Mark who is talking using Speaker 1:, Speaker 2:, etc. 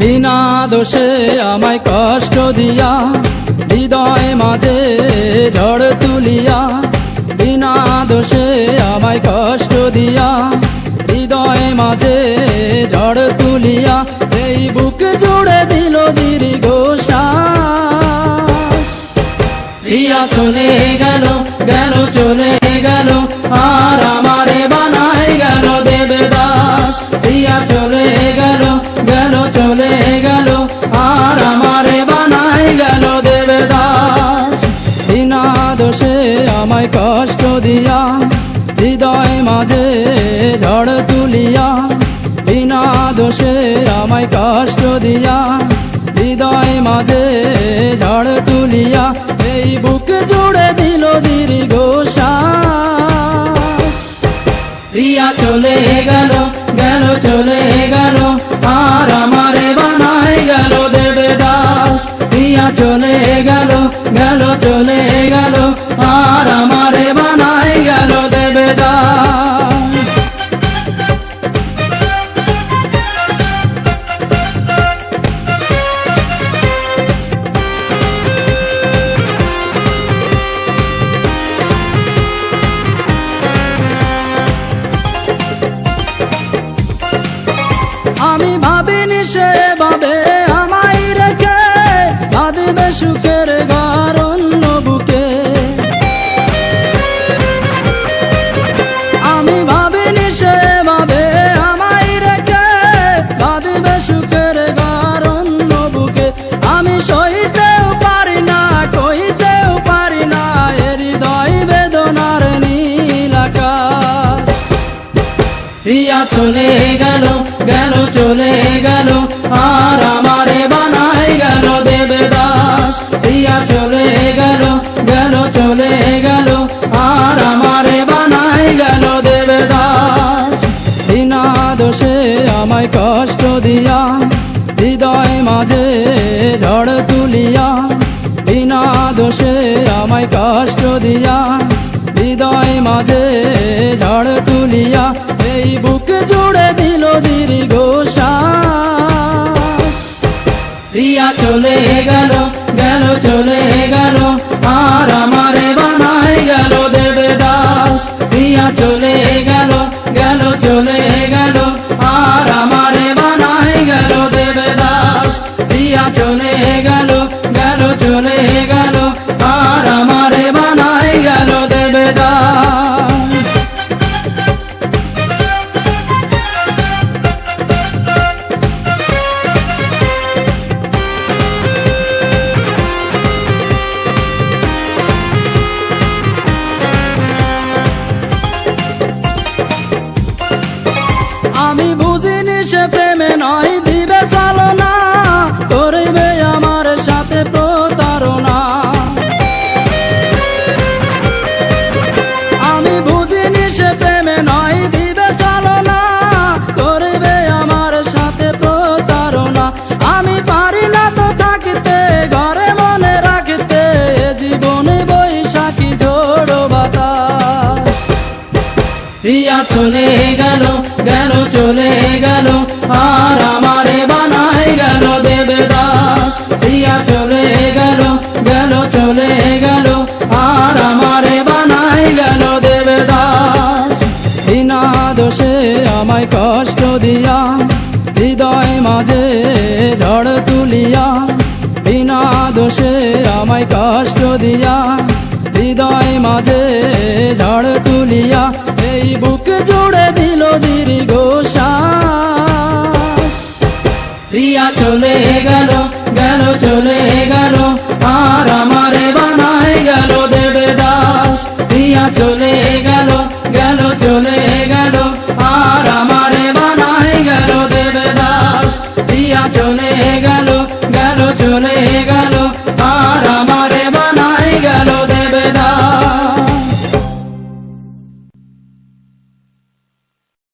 Speaker 1: বিনা দোষে আমায় কষ্ট দিয়া, হৃদয় মাঝে ঝড় তুলিয়া, বিনা দোষে আমায় কষ্ট দিয়া, হৃদয় মাঝে ঝড় তুলিয়া, এই বুক জুড়ে দিল দীর্ঘ রিয়া চলে গেল গেল চলে গেল, আর দিয়া, হৃদয় মাঝে ঝড় তুলিয়া, বিনা দোষে আমায় কষ্ট দিয়া, হৃদয় মাঝে ঝড় তুলিয়া, এই বুক জুড়ে দিল দীর্ঘ রিয়া চলে গেল গেল চলে গেল, আর আমারে বানাই গেল দেবদাস। রিয়া চলে গেল গেল চলে গেল চলে গেল গেল, চলে গেল। আর আমারে বানাই গেল দেবদাস। রিয়া চলে গেল গেল, চলে গেল। আর আমারে বানাই গেল দেবদাস। বিনা দোষে আমায় কষ্ট দিয়া, হৃদয় মাঝে ঝড় তুলিয়া। বিনা দোষে আমায় কষ্ট দিয়া, হৃদয় মাঝে ঝড় তুলিয়া। এই বুক জুড়ে দিল দীর্ঘ রিয়া চলে গেল গেল, চলে গেল, আর আমারে বানাই গেল দেবদাস। রিয়া চলে গেল গেল, চলে গেল, আর আমারে বানাই গেল দেবদাস। রিয়া চলে গেল গেল, চলে গেল চলে গেল গেল, চলে গেল। আর আমারে বানাই গেল দেবদাস। রিয়া চলে গেল গেল, চলে গেল। আর আমারে বানাই গেল দেবদাস। বিনা দোষে আমায় কষ্ট দিয়া, হৃদয় মাঝে ঝড় তুলিয়া বিনা দোষে আমায় কষ্ট দিয়া, হৃদয় মাঝে ঝড় তুলিয়া এই বুক জুড়ে দিল দীর্ঘ রিয়া চলে গেল গেল, চলে গেল, আর আমারে বানাই গেল দেবদাস। রিয়া চলে গেল গেল, চলে গেল, আর আমারে বানাই গেল দেবদাস। রিয়া চলে গেল গেল, চলে গেল